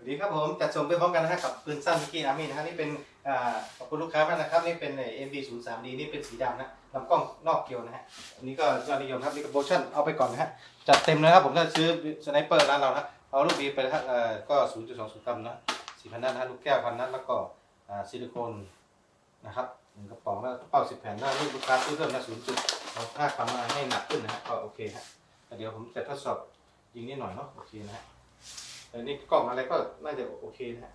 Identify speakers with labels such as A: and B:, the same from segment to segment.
A: สวัสดีครับผมจัดส่งไปพร้อมกันนะฮะกับปืนสั้นมิกกี้อาร์มี่นะฮะนี่เป็นอขอบคุณลูกค้ามากนะครับนี่เป็นเอ็มบีศูนย์สามดีนี่เป็นสีดำนะลำกล้องนอกเกลียวนะฮะอันนี้ก็ยอดนิยมครับนี่ก็โปรโมชั่นเอาไปก่อนนะฮะจัดเต็มเลยครับผมถ้าซื้อสไนเปอร์ร้านเรานะเอาลูกบีไปนะฮะก็ศูนย์จุดสองศูนย์กรัมนะสี่พันนัดนะฮะลูกแก้วพันนัดแล้วก็ซิลิโคนนะครับหนึ่งกระป๋องแล้วเป้าสิบแผ่นหน้าลูกลูกค้าซื้อเพิ่มนะศูนย์จุดเอาค่ากรัมมาให้หนักขึ้นนะฮะก็โอเคฮะเดี๋ยวผมจะทดสอบยิงนิดหน่อยเนาะโอเคนะฮะ แต่นี่กล่องอะไรก็น่าจะโอเคนะฮะ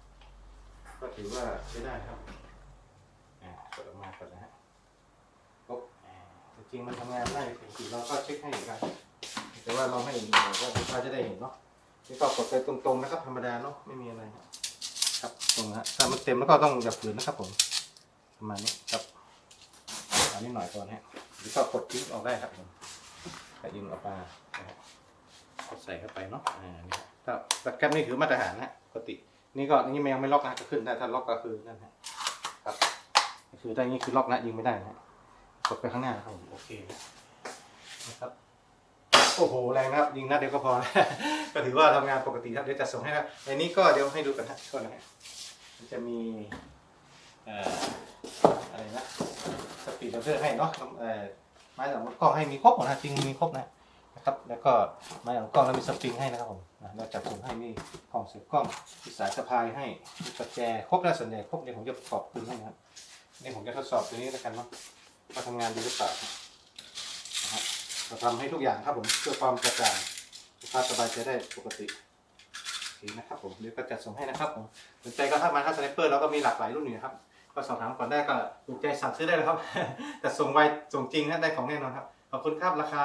A: ก็ถือว่าใช้ได้ครับอ่ากดออกมาก่อนนะฮะปุ๊บจริงมันทำงานได้ถึงเราก็เช็คให้อีกครับแต่ว่าเราไม่เห็นก็ลูกค้าจะได้เห็นเนาะนี่ก็กดไปตรงๆนะครับธรรมดาเนาะไม่มีอะไรครับครับตรงนะถ้ามันเต็มแล้วก็ต้องอย่าฝืนนะครับผมประมาณนี้ครับอันนี้หน่อยก่อนฮะหรือก็กดทิ้งออกได้ครับผมก็ยิงออกมานะฮะเอาใส่เข้าไปเนาะอ่านี่ ถ้าตะแกรมนี่คือมาตรฐานนะปกติ นี่ก็นี่ยังไม่ล็อกนะก็ขึ้นได้ถ้าล็อกก็คือนั่นฮะครับคือได้นี่คือล็อกนะยิงไม่ได้นะกดไปข้างหน้าครับผมโอเคนะครับโอ้โหแรงนะครับยิงนัดเดียวก็พอ ก็ถือว่าทำงานปกติครับเดี๋ยวจะส่งให้ครับในนี้ก็เดี๋ยวให้ดูกันฮะก่อนนะฮะมันจะมีอะไรนะสปีดเลเซอร์ให้เนาะไม้สำหรับกล้องให้มีครบหมดนะจริงมีครบนะ นะครับ แล้วก็ไม้ของกล้องแล้วมีสปริงให้นะครับผมนะเราจับถุงให้มีกล่องเสียบกล้องมีสายสะพายให้มีประแจครบแล้วส่วนใหญ่ครบเดี๋ยวผมจะประกอบปืนให้นะครับนี่ผมจะทดสอบตัวนี้แล้วกันว่าว่าทำงานดีหรือเปล่านะฮะเราทำให้ทุกอย่างครับผมเพื่อความกระจ่างลูกค้าสบายใจได้ปกติโอเคนะครับผมเดี๋ยวก็จัดส่งให้นะครับผมสนใจก็ทักมาถ้าสไนเปอร์เราก็มีหลากหลายรุ่นอยู่นะครับก็สอบถามก่อนได้ก็ถูกใจสั่งซื้อได้เลยครับแต่ส่งไวส่งจริงนะได้ของแน่นอนครับขอบคุณครับราคา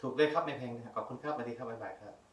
A: ถูกเลยครับไม่แพงนะครับขอบคุณครับสวัสดีครับบ๊ายบายครับ